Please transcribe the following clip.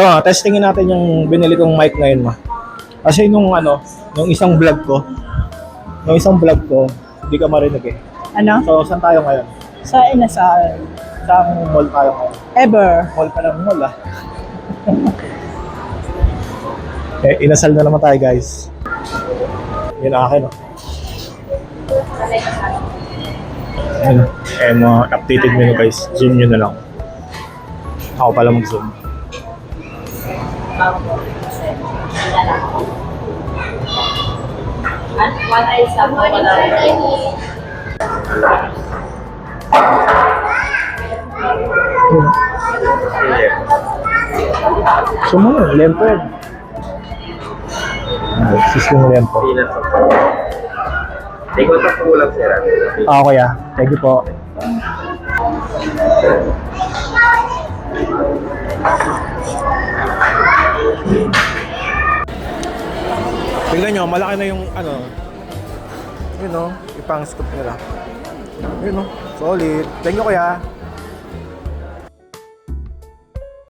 So, testingin natin yung binili kong mic ngayon, ma. Kasi nung ano, nung isang vlog ko, nung isang vlog ko, hindi ka marinig eh. Ano? So, saan tayo ngayon? Sa inasal. Saan mall tayo ngayon? Ever. Mall pa lang mall ah. eh, inasal na naman tayo guys. Yun ang akin oh. Ayun. Eh, mga updated menu guys. Zoom nyo na lang. Ako pala mag-zoom. One eye stop na wala. Sumo, lempo yan. Ah, Sisling lempo. Ikaw sa kulang sir. Ah, kuya. Thank you po. Tingnan nyo, malaki na yung ano. Yun o, ipang scoop nila. Yun o, solid. Thank you kuya.